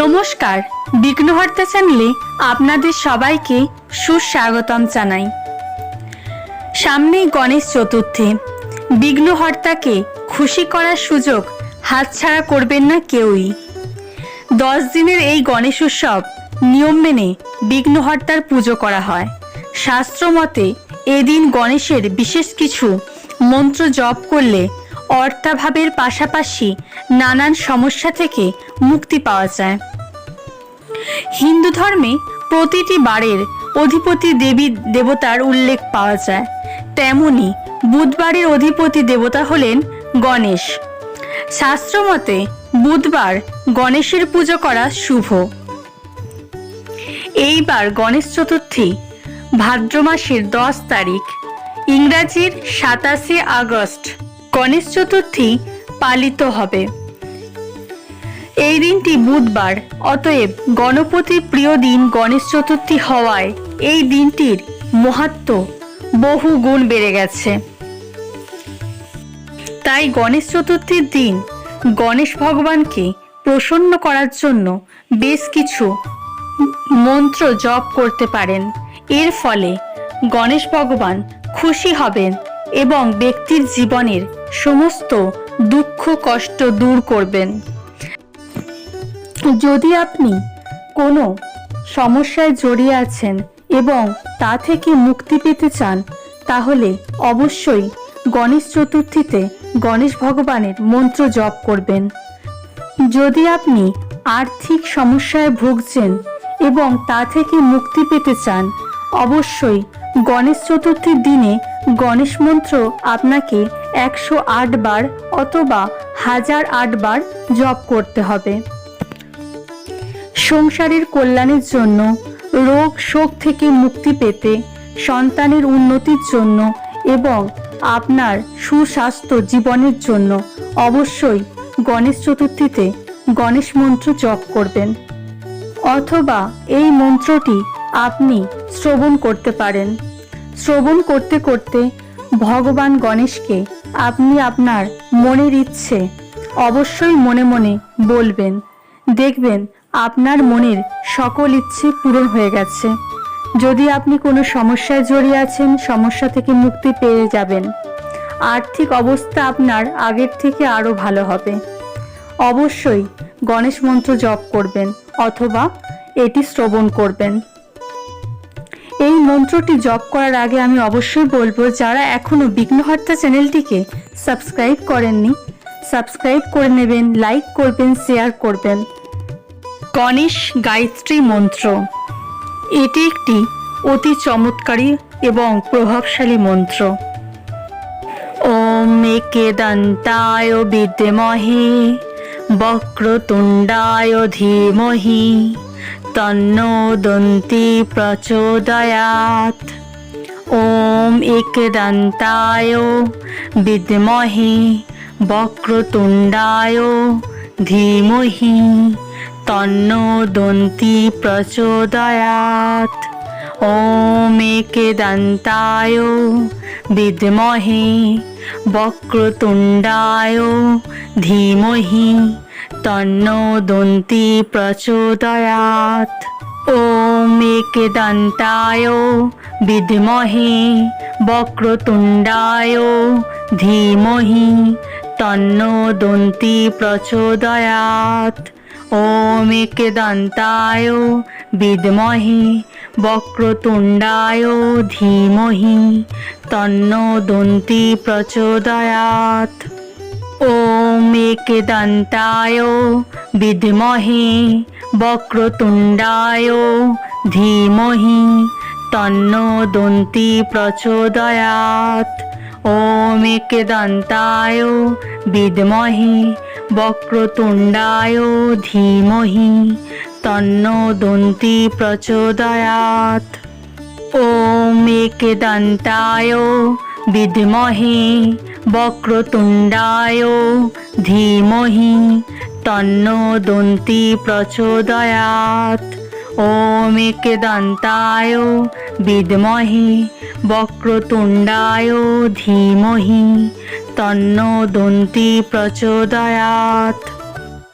নমস্কার, বিঘ্নহর্তা চ্যানেলে আপনাদের সবাইকে সুস্বাগতম জানাই। সামনেই গণেশ চতুর্থী, বিঘ্নহর্তাকে খুশি করার সুযোগ হাতছাড়া করবেন না কেউই। দশ দিনের এই গণেশ উৎসব নিয়ম মেনে বিঘ্নহর্তার পুজো করা হয়। শাস্ত্রমতে এদিন গণেশের বিশেষ কিছু মন্ত্র জপ করলে অর্থাভাবের পাশাপাশি নানান সমস্যা থেকে মুক্তি পাওয়া যায়। হিন্দু ধর্মে প্রতিটি বারের অধিপতি দেবী দেবতার উল্লেখ পাওয়া যায়। তেমনি বুধবারের অধিপতি দেবতা হলেন গণেশ। শাস্ত্রমতে বুধবার গণেশের পুজো করা শুভ। এইবার গণেশ চতুর্থী ভাদ্র মাসের দশ তারিখ, ইংরাজির সাতাশে আগস্ট। গণেশ চতুর্থী পালিত হবে। এই দিনটি বুধবার, অতএব গণপতির প্রিয় দিন গণেশ চতুর্থী হওয়ায় এই দিনটির মহাত্ম বহু গুণ বেড়ে গেছে। তাই গণেশ চতুর্থীর দিন গণেশ ভগবানকে প্রসন্ন করার জন্য বেশ কিছু মন্ত্র জপ করতে পারেন। এর ফলে গণেশ ভগবান খুশি হবেন। এবং ব্যক্তির জীবনের সমস্ত দুঃখ, কষ্ট দূর করবেন। যদি আপনি কোনো সমস্যায় জড়িয়ে আছেন এবং তা থেকে মুক্তি পেতে চান, তাহলে অবশ্যই গণেশ চতুর্থীতে গণেশ ভগবানের মন্ত্র জপ করবেন। যদি আপনি আর্থিক সমস্যায় ভুগছেন এবং তা থেকে মুক্তি পেতে চান, অবশ্যই গণেশ চতুর্থীর দিনে গণেশ মন্ত্র আপনাকে একশো আট বার অথবা হাজার আট বার জপ করতে হবে। সংসারের কল্যাণের জন্য, রোগ শোক থেকে মুক্তি পেতে, সন্তানের উন্নতির জন্য এবং আপনার সুস্বাস্থ্য জীবনের জন্য অবশ্যই গণেশ চতুর্থীতে গণেশ মন্ত্র জপ করবেন। অথবা এই মন্ত্রটি আপনি শ্রবণ করতে পারেন। শ্রবণ করতে করতে ভগবান গণেশকে আপনি আপনার মনের ইচ্ছে অবশ্যই মনে মনে বলবেন। দেখবেন আপনার মনের সকল ইচ্ছে পূরণ হয়ে গেছে। যদি আপনি কোনো সমস্যায় জড়িয়ে আছেন, সমস্যা থেকে মুক্তি পেয়ে যাবেন। আর্থিক অবস্থা আপনার আগের থেকে আরও ভালো হবে। অবশ্যই গণেশ মন্ত্র জপ করবেন অথবা এটি শ্রবণ করবেন। এই মন্ত্রটি জপ করার আগে আমি অবশ্যই বলব, যারা এখনও বিঘ্নহর্তা চ্যানেলটিকে সাবস্ক্রাইব করেননি, সাবস্ক্রাইব করে নেবেন, লাইক করবেন, শেয়ার করবেন। গণেশ গায়ত্রী মন্ত্র। এটি একটি অতি চমৎকারী এবং প্রভাবশালী মন্ত্র। ওম একে দন্তায় বিদ্যমহে বক্রতুণ্ডায় ধীমহি তন্নো দন্তি প্রচোদয়াত। ওম একদন্তায় বিদ্মহে বক্রতুণ্ডায় ধীমহি তন্নো দন্তি প্রচোদয়াত। বিদ্মহে বক্রতুণ্ডায় ধীমহি তন্নো দন্তি প্রচোদয়াত ওম একদন্তায় বিদ্মহে বক্রতুণ্ডায় ধীমহি তন্নো দন্তি প্রচোদয়াত ওম একদন্তায় বিদ্মহে বক্রতুণ্ডায় ধীমহি তন্নো দন্তি প্রচোদয়াত ওম একদন্তায় বিদ্মহে বক্রতুণ্ডায় ধীমহি তন্নো দন্তি প্রচোদয়াত ওম একদন্তায় বিদ্মহে বক্রতুণ্ডায় ধীমহি তন্নো দন্তি প্রচোদয়াত। ওম একদন্তায় বিদ্মহে বক্রতুণ্ডায়, ধীমহি তন্নো দন্তি প্রচোদয়াত। ওম একদন্তায় বিদ্মহে বক্রতুণ্ডায়, ধীমহি তন্নো দন্তি প্রচোদয়াত।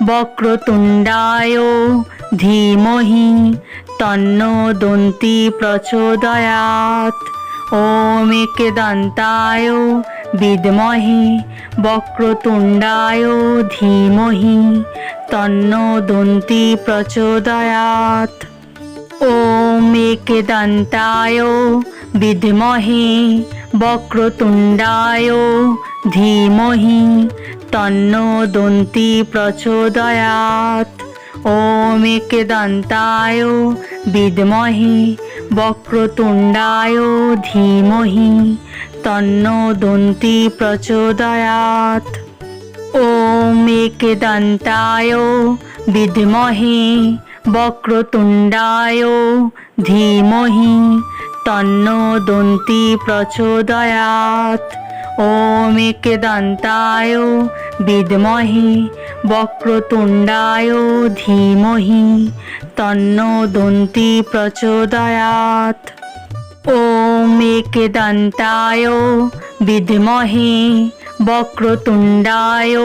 বক্রতুণ্ডায় ধীমহি তন্ন দন্তি প্রচোদয়াত ওম কেদন্তায় বিদমহি বক্রতুণ্ডায় ধীমহি তন্ন দন্তি প্রচোদয়াত ওম কেদন্তায় বিদমহি বক্রতুণ্ডায় ধীমহি তন্ন দন্তি প্রচোদয়াত ওম কেদন্তায় বিদমহি বক্রতুণ্ডায় ধীমহি তন্ন দন্তি প্রচোদয়াত ওম কেদন্তায় বিদমহি বক্রতুণ্ডায় ধীমহি তন্ন দন্তি প্রচোদয়াৎ ওমেকে দন্তায় বিদমহে, বক্রতুণ্ডায় ধীমহি, তন্ন দন্তি প্রচোদয়াৎ ওমেকে দন্তায় বিদমহে, বক্রতুণ্ডায়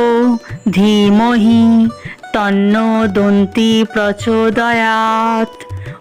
ধীমহি, তন্ন দন্তি প্রচোদয়াত।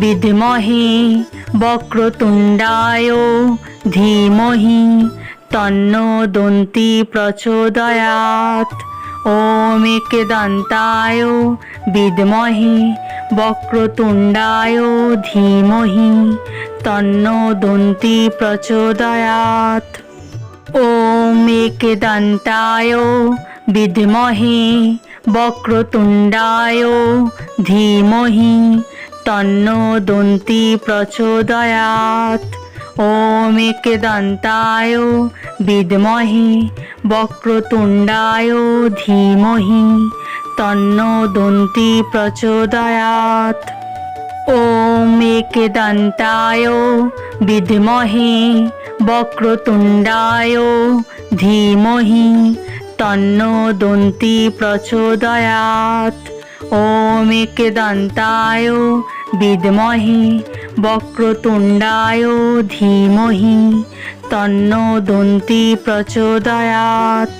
বিদ্মহে বক্রতুণ্ডায় ধীমহি তন্ন দন্তি প্রচোদয়াত ওম কেদান্তায় বিদ্মহে বক্রতুণ্ডায় ধীমহি তন্ন দন্তি প্রচোদয়াত ওম কেদান্তায় বিদ্মহে বক্রতুণ্ডায় ধীমহি তন্ন দন্তি প্রচোদয়াৎ ওমেকে দন্তায় বিদমহে, বক্রতুণ্ডায় ধীমহি তন্ন দন্তি প্রচোদয়াত। ওম একে দন্তায় বিদমহে, বক্রতুণ্ডায় ধীমহি তন্ন দন্তি প্রচোদয়াত। ওম কেদান্তায় বিদমহে, বক্রতুণ্ডায় ধীমহি, তন্ন দন্তি প্রচোদয়াত।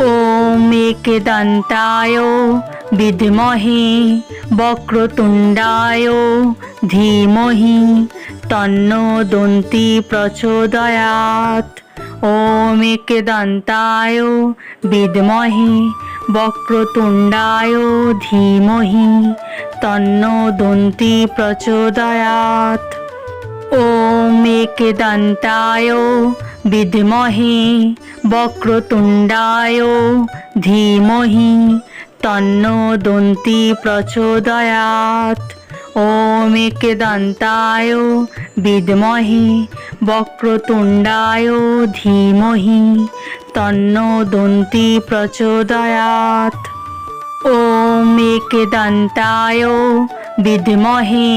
ওম কেদান্তায় বিদমহে, বক্রতুণ্ডায় ধীমহি, তন্ন দন্তি প্রচোদয়াত। ওম কেদান্তায় বিদমহে বক্রতুণ্ডায় ধীমহি, তন্ন দন্তি প্রচোদয়াৎ। ওম দন্তায় বিদ্মহে, বক্রতুণ্ডায় ধীমহি, তন্ন দন্তি প্রচোদয়াৎ। ওম দন্তায় বিদ্মহে, বক্রতুণ্ডায় ধীমহি তন্ন দন্তি প্রচোদয়াত ওম দন্তায় বিদ্মহে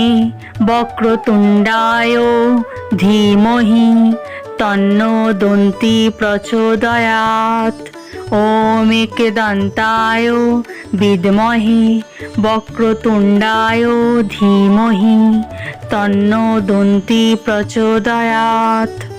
বক্রতুণ্ডায় ধীমহি তন্ন দন্তি প্রচোদয়াৎ। ওম দন্তায় বিদ্মহে বক্রতুণ্ডায় ধীমহি তন্ন দন্তি প্রচোদয়াৎ।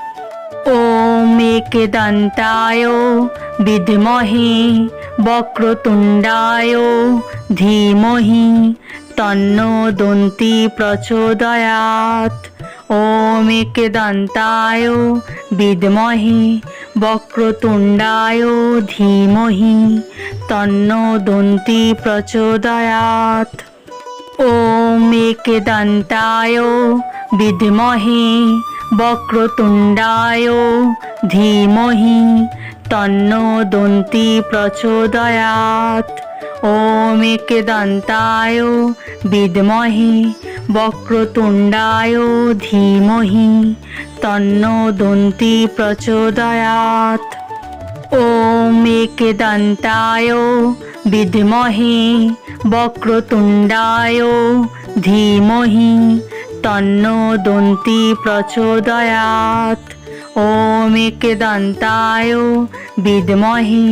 ॐ एकदन्ताय विद्महे वक्रतुण्डाय धीमहि तन्नो दन्ति प्रचोदयात् ॐ एकदन्ताय विद्महे वक्रतुण्डाय धीमहि तन्नो दन्ति प्रचोदयात् ॐ एकदन्ताय विद्महे বক্রতুণ্ডায় ধীমহি তন্ন দন্তি প্রচোদয়াত ওম কেদন্তায় বিদমহি বক্রতুণ্ডায় ধীমহি তন্ন দন্তি প্রচোদয়াত ওম কেদন্তায় বিদমহি বক্রতুণ্ডায় ধীমহি তন্ন দন্তি প্রচোদয়াৎ ওম কেদান্তায় বিদমহে,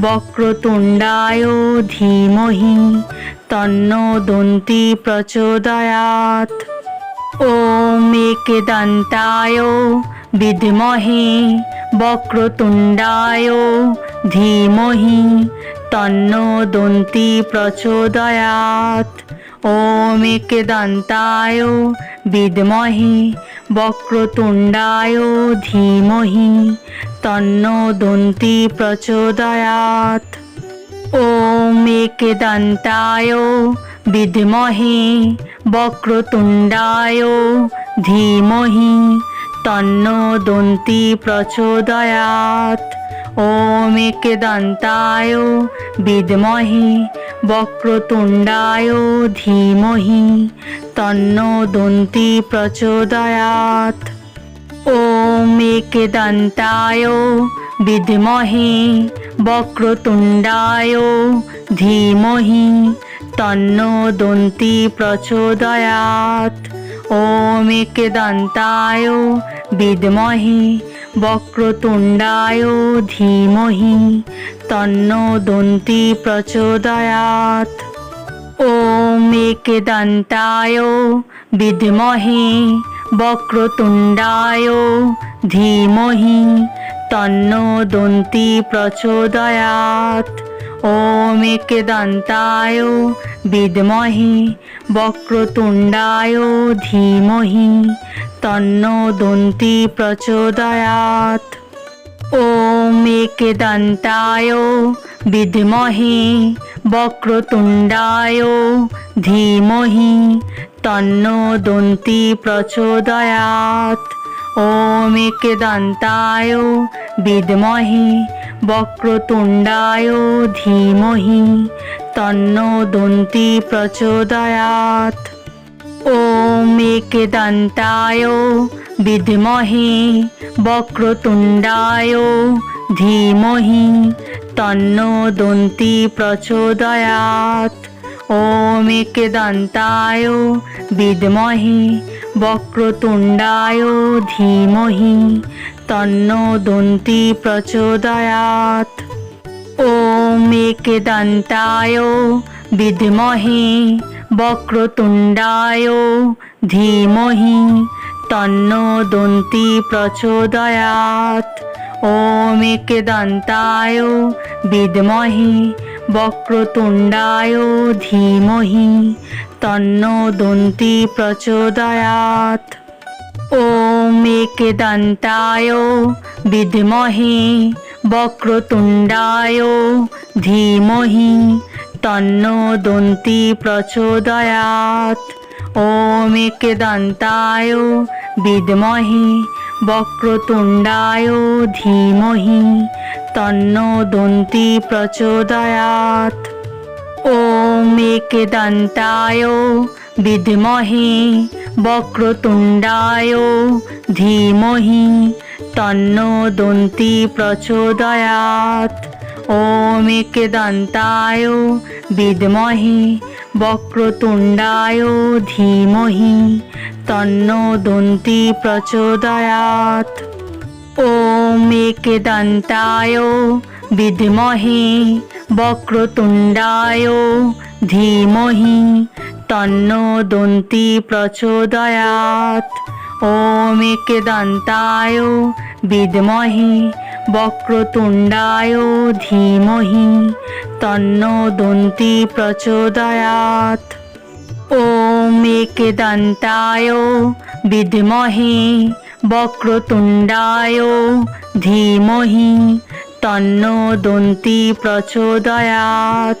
বক্রতুণ্ডায় ধীমহি তন্ন দন্তি প্রচোদয়াত। ওম কেদান্তায় বিদমহে, বক্রতুণ্ডায় ধীমহি তন্ন দন্তি প্রচোদয়াত। ওমেকদন্তায় বিদমহে বক্রতুণ্ডায় ধীমহি তন্ন দন্তি প্রচোদয়াত ওম একদন্তায় বিদমহে বক্রতুণ্ডায় ধীমহি তন্ন দন্তি প্রচোদয়াত ওম কেদন্তায় বিদমহে, বক্রতুণ্ডায় ধীমহি, তন্ন দন্তি প্রচোদয়াত ওম কেদন্তায় বিদমহে, বক্রতুণ্ডায় ধীমহি, তন্ন দন্তি প্রচোদয়াত ওম কেদন্তায় বিদমহে, বক্রতুণ্ডায়, ধীমহি, তন্ন দন্তি প্রচোদয়াত। ওম কেদন্তায় বিদমহে, বক্রতুণ্ডায়, ধীমহি, তন্ন দন্তি প্রচোদয়াত। ওম দন্তায় বিদমহি বক্রতুণ্ডায় ধীমহি তন্ন দন্তি প্রচোদয়াত ওম দন্তায় বিদমহি বক্রতুণ্ডায় ধীমহি তন্ন দন্তি প্রচোদয়াত ওম দন্তায় বিদমহি বক্রতুণ্ডায় ধীমহি তন্ন দন্তি প্রচোদয়াত ওম দন্তায় বিদ্মহে বক্রতুণ্ডায় ধীমহি তন্ন দন্তি প্রচোদয়াত ওম দন্তায় বিদ্মহে বক্রতুণ্ডায় ধীমহি তন্ন দন্তি প্রচোদয়াত। ওম দন্তায় বিদ্মহে বক্রতুণ্ডায় ধীমহি তন্ন দন্তি প্রচোদয়াত। ওম দন্তায় বিদ্মহে বক্রতুণ্ডায় ধীমহি তন্ন দন্তি প্রচোদয়াত। ॐ एकदन्ताय विद्महे वक्रतुण्डाय धीमहि तन्नो दन्ति प्रचोदयात् ॐ एकदन्ताय विद्महे वक्रतुण्डाय धीमहि तन्नो दन्ति प्रचोदयात् ॐ एकदन्ताय विद्महे वक्रतुण्डाय धीमहि तन्नो दन्ति प्रचोदयात् ॐ केदन्ताय विद्महे वक्रतुण्डाय धीमहि तन्नो दन्ति प्रचोदयात् ॐ केदन्ताय विद्महे वक्रतुण्डाय ধীমহি তন্ন দন্তি প্রচোদয়াৎ ওম দন্তায় বিদমহি বক্রতুণ্ডায় ধীমহি তন্ন দন্তি প্রচোদয়াৎ ওম দন্তায় বিদমহি বক্রতুণ্ডায় ধীমহি তন্ন দন্তি প্রচোদয়াৎ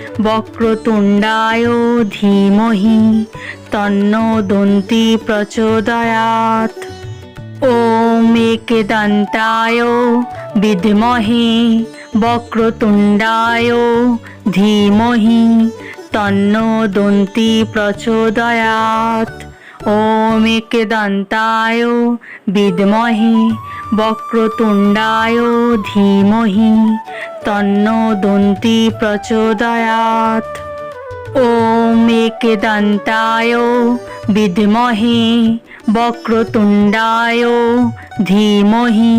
বক্রতুণ্ডায় ধীমহি তন্ন দন্তি প্রচোদয়াত ওম দন্তায় বিদ্মহে বক্রতুণ্ডায় ধীমহি তন্ন দন্তি প্রচোদয়াৎ। ওম দন্তায় বিদমহে, বক্রতুণ্ডায় ধীমহি, তন্ন দন্তি প্রচোদয়াত ওম দন্তায় বিদমহে, বক্রতুণ্ডায় ধীমহি,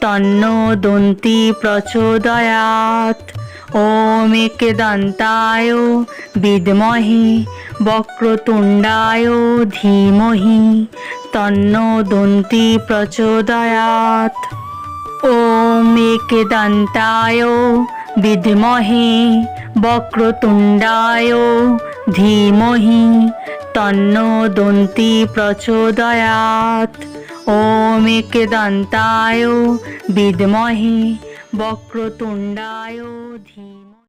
তন্ন দন্তি প্রচোদয়াত ॐ एकदन्ताय विद्महे वक्रतुण्डाय धीमहि तन्नो दन्ति प्रचोदयात् ॐ एकदन्ताय विद्महे वक्रतुण्डाय धीमहि तन्नो दन्ति प्रचोदयात् ॐ एकदन्ताय विद्महे বক্রতুণ্ডায় ধীম